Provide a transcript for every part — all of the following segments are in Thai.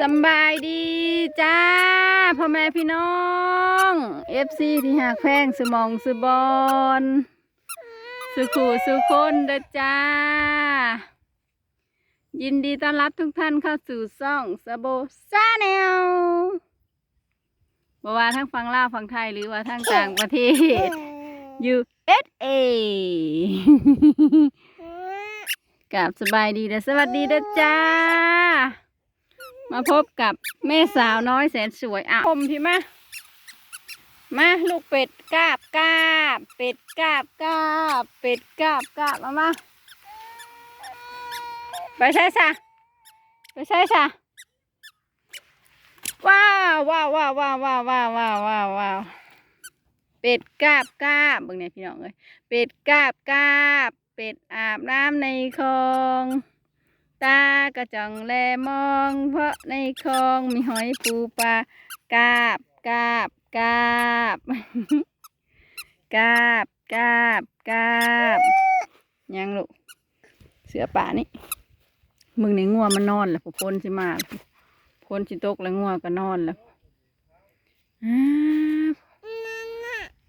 สำบายดีจ้าพ่อแม่พี่น้องเอฟซีที่หักแพงสมองสบอนสุขูสุคนเด้อจ้า ยินดีต้อนรับทุกท่านเข้าสู่ซ่องสโบซาแนลบ่ว่าทั้งฟังลาวฟังไทยหรือว่าทั้งต่างประเทศ USA กับสบายดีและสวัสดีเด้อจ้า มาพบกับแม่สาวน้อยแสนสวยอะผมพี่มามาลูกเป็ดกาบกาบ เป็ดกาบกาบ เป็ดกาบกาบมามาไปใช่ซะไปใช่ซะว้าวว้าวว้าวว้าวว้าวว้าวว้าวว้าวว้าวเป็ดกาบกาบบิ่งเนี่ยพี่น้องเอ้ยเป็ดกาบกาบ เป็ดอาบน้ำในคลอง ตากระจ่องแลมอง เพราะในคลองมีหอยปูปลากาบกาบกาบกาบกาบกาบยังลูกเสือป่านี่มึงในงัวมันนอนแล้วพอพ้นสิมาพ้นสิตกแล้วงัวก็นอนแล้ว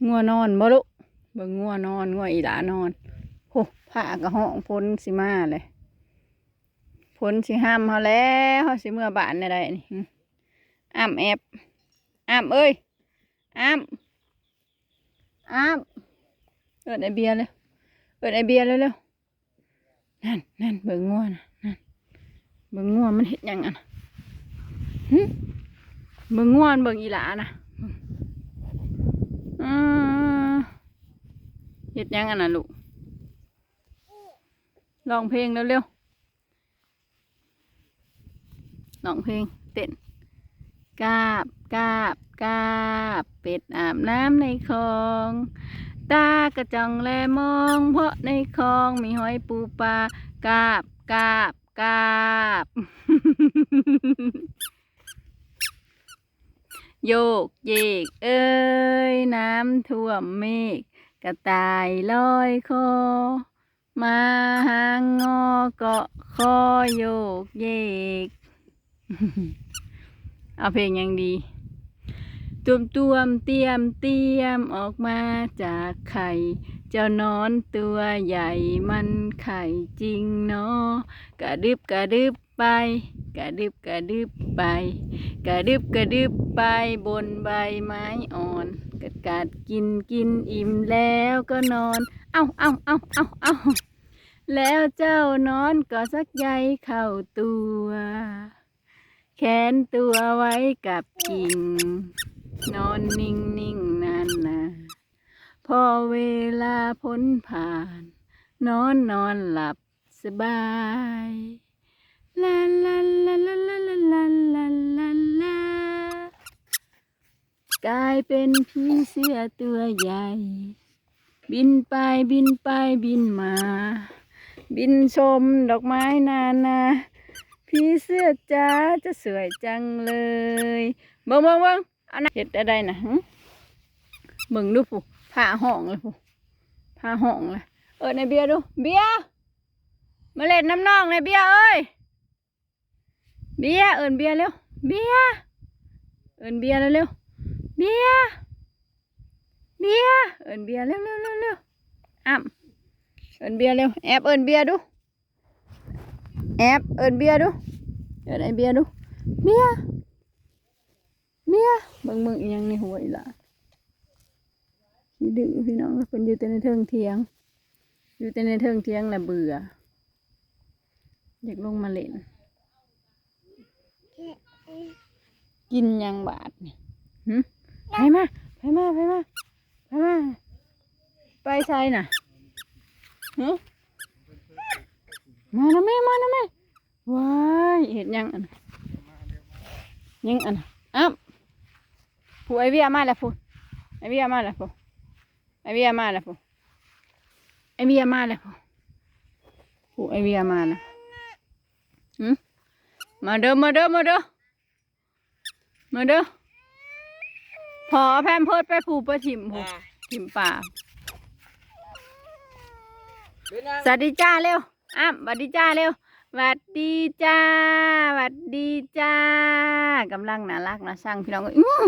งัวนอนบ่ลูกเบิ่งงัวนอนงัวอีหลานอนโหผ้ากระห้องพ้นสิมาเลย ผลสิห้ามเขาแล้วเขาสิเมื่อบานอะได้นี่อ้ามแอบอ้ามเอ้ยอ้ามอ้ามเอิดไอเบียร์เลยเอิดไอเบียร์เลยเร็วๆนั่นนั่นเบิ่งงัวนะนั่นเบิ่งงัวมันเห็ดหยังอะนะหึเบิ่งงัวนเบิ่งอีหลานะอ่าเห็ดยังอะนะลูกลองเพลงเร็วๆ ร้องเพลงเต้นกาบกาบกาบเป็ดอาบน้ำในคลอง ตากระจองแลมอง เพราะในคลองมีหอยปูปลากาบกาบกาบ โยกเยก เอ้ย น้ำท่วมเมฆกระต่ายลอยคอ มาหางงอเกาะคอโยกเยก เอาเพลงยังดีตุวมตวมเตรียมเตรียมออกมาจากไข่ เจ้านอนตัวใหญ่มันไข่จริงเนาะกระดึบกระดึบไป กระดึบกระดึบไป กระดึบกระดึบไปบนใบไม้อ่อนกัดกัดกินกินอิ่มแล้วก็นอน เอ้าเอ้าเอ้าเอ้าเอ้าแล้วเจ้านอนก็สักใยเข้าตัว แขนตัวไว้กับกิ่ง นอนนิ่งนิ่งนานนาพอเวลาพ้นผ่าน นอนนอนหลับสบายลาลาลาลาลาลาลาลาลาลากลายเป็นพี่เสื้อตัวใหญ่ บินไปบินไปบินมา บินชมดอกไม้นานา พี่เสื้อจ้าจะสวยจังเลยเบิ่งเบิ่งเบิ่งอันนั้นเห็ดอะไรนะหึเบิ่งดูผู้ผ้าห้องเลยผู้ผ้าห้องเลยเออในเบียร์ดู เบียร์มาเล่นน้ำนองในเบียร์เอ้ยเบียร์เอินเบียร์เร็วเบียร์เอินเบียร์เร็วเบียร์เบียร์เอินเบียร์เร็วเร็วเร็วเร็วอ้ำเอินเบียร์เร็วแอบเอินเบียร์ดู แอบเอินเบียร์ดูเอินไอเบียร์ดูเบียร์เบียร์เบิ่งมึงอีหยังในหัวอีหล่ะขี้ดื้อพี่น้องเพิ่นอยู่แต่ในเทิงเทียง อยู่แต่ในเทิงเทียงแหละเบื่ออยากลงมาเล่น กินหยังบาดนี่หึไปมาไปมาไปมาไปมาไปใช่น่ะหึมาแล้วแม่มาแล้วแม่ ว้ายเห็ดหยังอันน่ะยังอันน่ะอ้าวผู้ไอเวียมาแล้วผู้ไอเวียมาแล้วผู้ไอเวียมาแล้วผู้ไอเวียมาแล้วผู้ผู้ไอเวียมาแล้วหืมมาเด้อมาเด้อมาเด้อมาเด้อพอแพมเพิดไปผูไปถิ่มผูถิ่มป่าสวัสดีจ้าเร็วอ้ำสวัสดีจ้าเร็วส หวัดดีจ้าหวัดดีจ้ากำลังน่ารักนะช่างพี่น้องเอ้ยอื้อ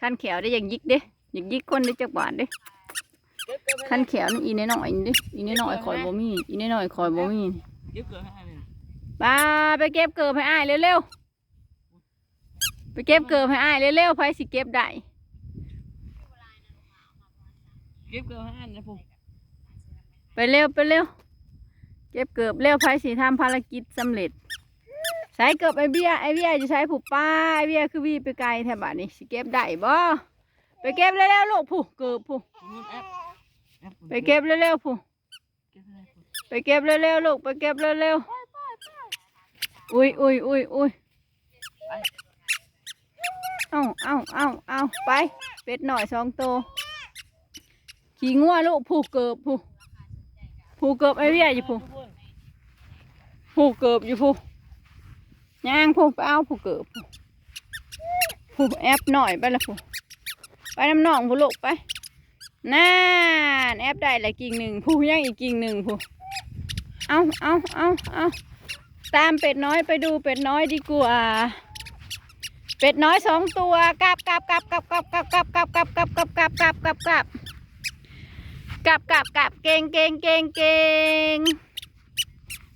ขั้นแขวได้อย่างยิกเด้อย่างยิกคนได้จักบาทเด้ขั้นแขวนี่อีน้อยๆนี่เด้อีน้อยๆคอยบ่มีอีน้อยๆคอยบ่มีเก็บเกินให้เลยไป้าไปเก็บเกิบให้อ้ายเร็วๆไปเก็บเกิบให้อ้ายเร็วๆไผสิเก็บได้เก็บเกินให้นะพวกไปเร็วไปเร็วเก็บเกิบเร็วไผสิทำภารกิจสำเร็จใช้เกิบไอเบี้ยไอเบี้ยจะใช้ผูกป้าไอเบี้ยคือวีไปไกลแถวบ้านนี่สิเก็บได้บ่ไปเก็บเร็วๆลูกผู้เกิบผู้ไปเก็บเร็วๆผู้เก็บให้พวกไปเก็บเร็วๆลูกไปเก็บเร็วๆอุ้ยอุ้ยอุ้ยอุ้ยเอาเอาเอาเอาไปเป็ดหน่อยสองตัวขี่งัวลูกผูกเกิบผู้ผูกเกิบไอเบียอยู่ผู้ทุก ผูกเกิบอยู่ผู้ย่างผู้ไปเอาผูกเกิบผู้ผู้แอปหน่อยไปละผู้ไปน้ำหนองผู้ลูกไปน่านแอปได้ละกิ่งหนึ่งผู้ย่างอีกกิ่งหนึ่งผู้เอาเอาเอาเอาตามเป็ดน้อยไปดูเป็ดน้อยดีกว่า เป็ดน้อยสองตัวกลับกลับกลับกลับกลับกลับกลับกลับกลับกลับกลับกลับกลับกลับกลับกลับกลับกลับเก่งเก่งเก่งเก่ง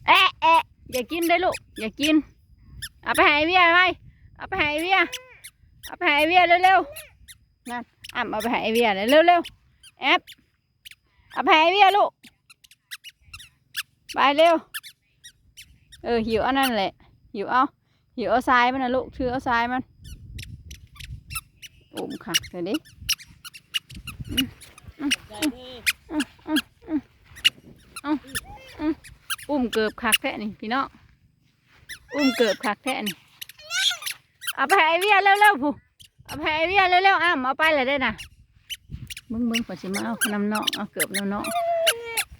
แอะแอะ อย่ากินได้ลูก อย่ากิน เอาไปห้ไอเวียไหมเอาไปห้ไอเวีย เอาไปห้ไอเวียเร็วๆนั่นอ่ำเอาไปห้ไอเวียเลยเร็วๆแอปเอาไปห้ไอเวียลูก ไปเร็ว เออหิวอันนั้นแหละ หิวเอา หิวเอาทรายมันนะลูกถือเอาทรายมันอุ้มค่ะเดี๋ยวดิใจเด้ออุ้ม อุ้มเกือบคักแท้นี่พี่น้องอุ้มเกือบคักแท้นี่เอาไปห้ไอเวียเร็วๆผู้เอาไปห้ไอเวียเร็วๆอ้ำเอาไปเลยได้น่ะมึงมึงขอชิมาเอาน้ำน้องเอาเกือบน้ำน้อง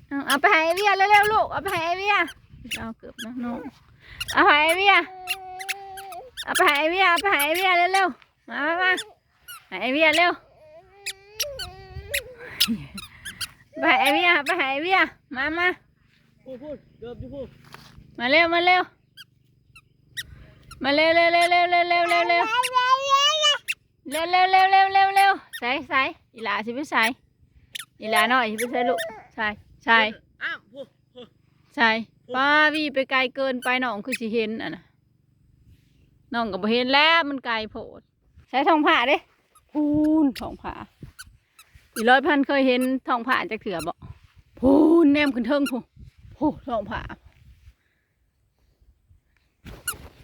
เอาเอาไปห้ไอเวียเร็วๆลูกเอาไปห้ไอเวียเอาเกือบน้ำน้องเอาไปห้ไอเวียเอาไปห้ไอเวียเอาไปไอเวียเร็วๆมามามาให้ไอเวียเร็วไปห้ไอเวียไปห้ไอเวียมามา พูดพูดเกิบอยู่พูดมาเร็วมาเร็วมาเร็วเร็วเร็วเร็วเร็วเร็วเร็วเร็วเร็วเร็วเร็วเร็วเร็วเร็วใส่ใส่อีหลาสิไปใส่อีหลาหน่อยสิไปใส่ลูกใส่ใส่อ้าวพูดใช่ป้าวีไปไกลเกินไปน้องคือสิเห็นอะนะน้องก็บ่เห็นแล้วมันไกลโพด ใช้ทองผ่าเด้พูนทองผ่าอีร้อยพันเคยเห็นทองผ่าจะเถื่อบ่พูนแนมขึ้นเทิงพู โหท้องผา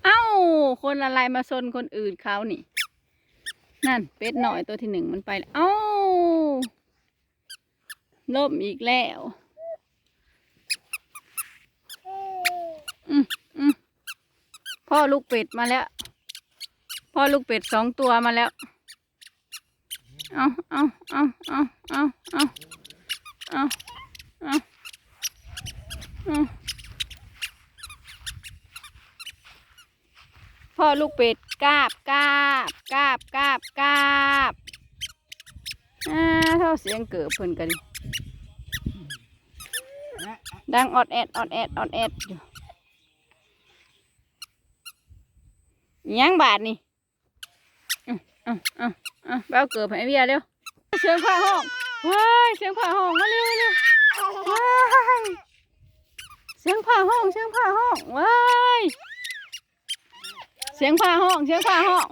เอ้า คนละลายมาชนคนอื่นเขานี่ นั่น เป็ดหน่อยตัวที่หนึ่งมันไป เอ้าล่มอีกแล้วพ่อลูกเป็ดมาแล้ว พ่อลูกเป็ดสองตัวมาแล้ว เอาเอาเอาเอาเอาเอาเอา พ่อลูกเป็ดกาบกาบกาบกาบกาบอ่าเท่าเสียงเกิดเพิ่นกันดังออดแอดออดแอดออดแอดอยู่ยังบาทนี่อะอะอะอะไปเอาเกิดให้เบียเร็วเสียงผ้าห้องว้ายเสียงผ้าห้องมาเร็วเร็วว้าย สียงผ้าห้อง เสียงผ้าห้องว้ายเสียงผ้าห้อง เสียงผ้าห้อง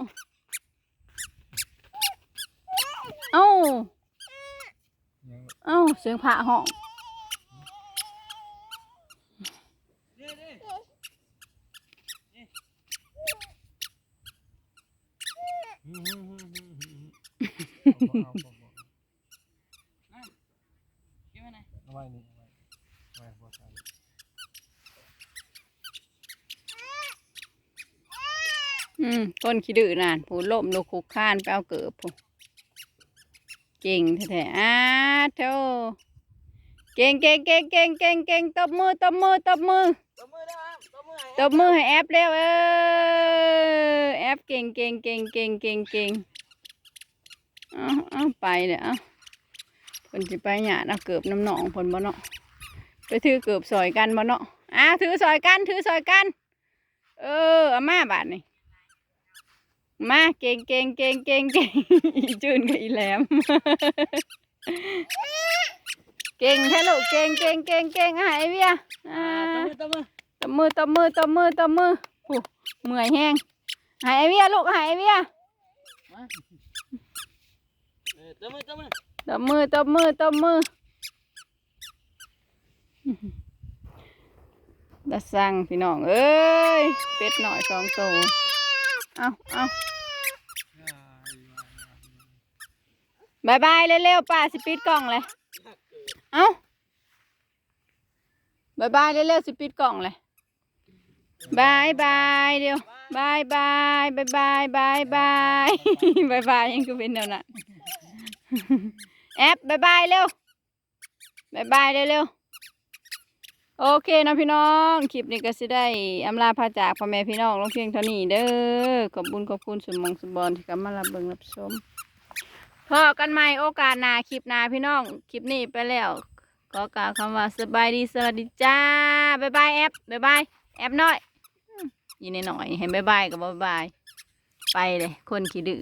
เอ้า เอ้า เสียงผ้าห้องเด้เด้เก็บไว้ไหน เอาไว้นี่เอาไว้เอาไว้บ่ใส่ อืมต้นขี้ดื้อนานผู้ล่มลูกคุกข้านไปเอาเกิบผู้เก่งแท้ๆอ้าโธ่เก่งเก่งเก่งเก่งเก่งเก่งตบมือตบมือตบมือตบมือตบมือให้แอปเร็วเออแอปเก่งเก่งเก่งเก่งเก่งเก่งเอาเอาไปเดี๋ยเอาเพิ่นสิไปหยาดเอาเกือบน้ำหนองเพิ่นบ่เนาะไปถือเกือบซอยกันบ่เนาะอะถือซอยกันถือซอยกัน เอออามาบาทนี่ มาเก่งเก่งเก่งเก่งเก่งอีจืนกับอีแหลม เก่งแค่ลูกเก่งเก่งเก่งเก่งอะไอเวียอ่าตบมือตบมือตบมือตบมือตบมือตบมือโอ้เมื่อยแห้งหายไอเวียลูกหายไอเวียมาเออตบมือตบมือตบมือตบมือตบมือดาสั่งพี่น้องเอ้ยเป็ดหน่อยสองตัว เอาเอาบายบายเร็วๆป้าสปิดกล่องเลย เอาบายบายเร็วๆสปิดกล่องเลยบายบายเดียวบายบายบายบายบายบายบายบายยังก็เป็นแนวนั้นแอปบายบายเร็วบายบายเร็วๆ โอเคนะพี่น้อง คลิปนี้ก็สิได้อำลาพาจากพ่อแม่พี่น้องลงเพียงเท่านี้เด้อ ขอบคุญขอบคุณสมมองสมบอลที่กำมารับเบิ่งรับชมพอกันใหม่โอกาสหน้าคลิปหน้าพี่น้อง คลิปนี้ไปแล้ว ก็กล่าวคำว่าสบายดีสวัสดีจ้าบ๊ายบายแอปบ๊ายบายแอปน้อยยินหน่อยๆให้บายบายกับบายบายไปเลยคนขี้ดื้อ